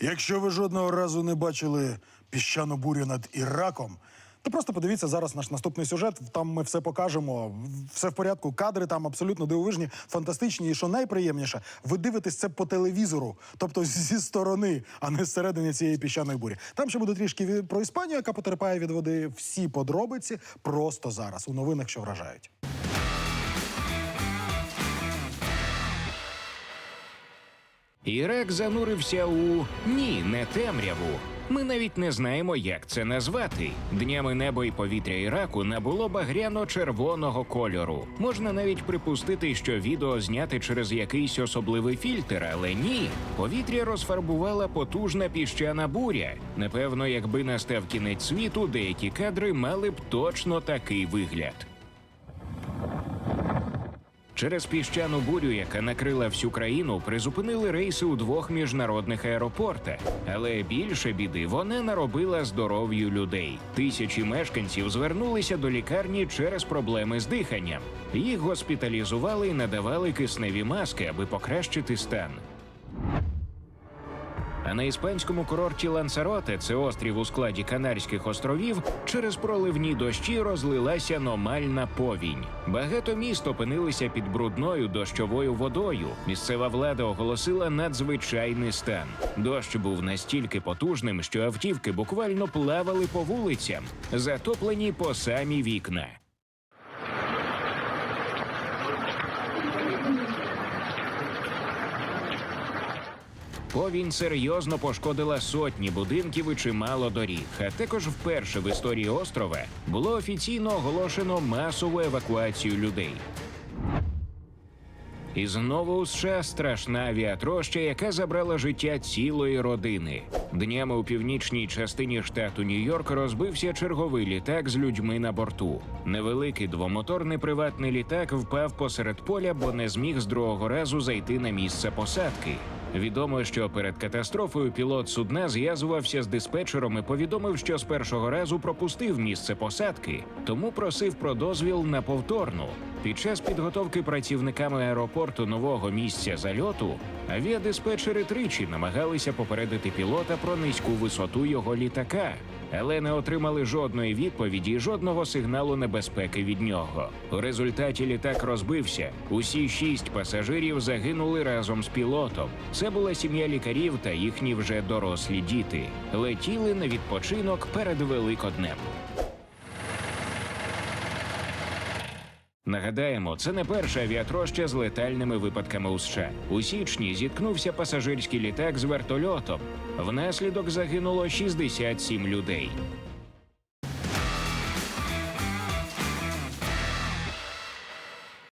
Якщо ви жодного разу не бачили піщану бурю над Іраком, то просто подивіться зараз наш наступний сюжет. Там ми все покажемо. Все в порядку. Кадри там абсолютно дивовижні, фантастичні. І що найприємніше, ви дивитесь це по телевізору, тобто зі сторони, а не зсередини цієї піщаної бурі. Там ще буде трішки про Іспанію, яка потерпає від води. Всі подробиці просто зараз у новинах, що вражають. Ірак занурився у ні, не темряву. Ми навіть не знаємо, як це назвати. Днями небо і повітря Іраку набуло багряно-червоного кольору. Можна навіть припустити, що відео зняте через якийсь особливий фільтр, але ні. Повітря розфарбувала потужна піщана буря. Напевно, якби настав кінець світу, деякі кадри мали б точно такий вигляд. Через піщану бурю, яка накрила всю країну, призупинили рейси у двох міжнародних аеропортах. Але більше біди вона наробила здоров'ю людей. Тисячі мешканців звернулися до лікарні через проблеми з диханням. Їх госпіталізували і надавали кисневі маски, аби покращити стан. А на іспанському курорті Лансароте, це острів у складі Канарських островів, через проливні дощі розлилася аномальна повінь. Багато міст опинилися під брудною дощовою водою. Місцева влада оголосила надзвичайний стан. Дощ був настільки потужним, що автівки буквально плавали по вулицям, затоплені по самі вікна. Повінь серйозно пошкодила сотні будинків і чимало доріг. А також вперше в історії острова було офіційно оголошено масову евакуацію людей. І знову у США страшна авіатроща, яка забрала життя цілої родини. Днями у північній частині штату Нью-Йорк розбився черговий літак з людьми на борту. Невеликий двомоторний приватний літак впав посеред поля, бо не зміг з другого разу зайти на місце посадки. Відомо, що перед катастрофою пілот судна зв'язувався з диспетчером і повідомив, що з першого разу пропустив місце посадки, тому просив про дозвіл на повторну. Під час підготовки працівниками аеропорту нового місця зальоту авіадиспетчери тричі намагалися попередити пілота про низьку висоту його літака, але не отримали жодної відповіді, і жодного сигналу небезпеки від нього. У результаті літак розбився. Усі шість пасажирів загинули разом з пілотом. Це була сім'я лікарів та їхні вже дорослі діти. Летіли на відпочинок перед Великоднем. Нагадаємо, це не перша авіатроща з летальними випадками у США. У січні зіткнувся пасажирський літак з вертольотом. Внаслідок загинуло 67 людей.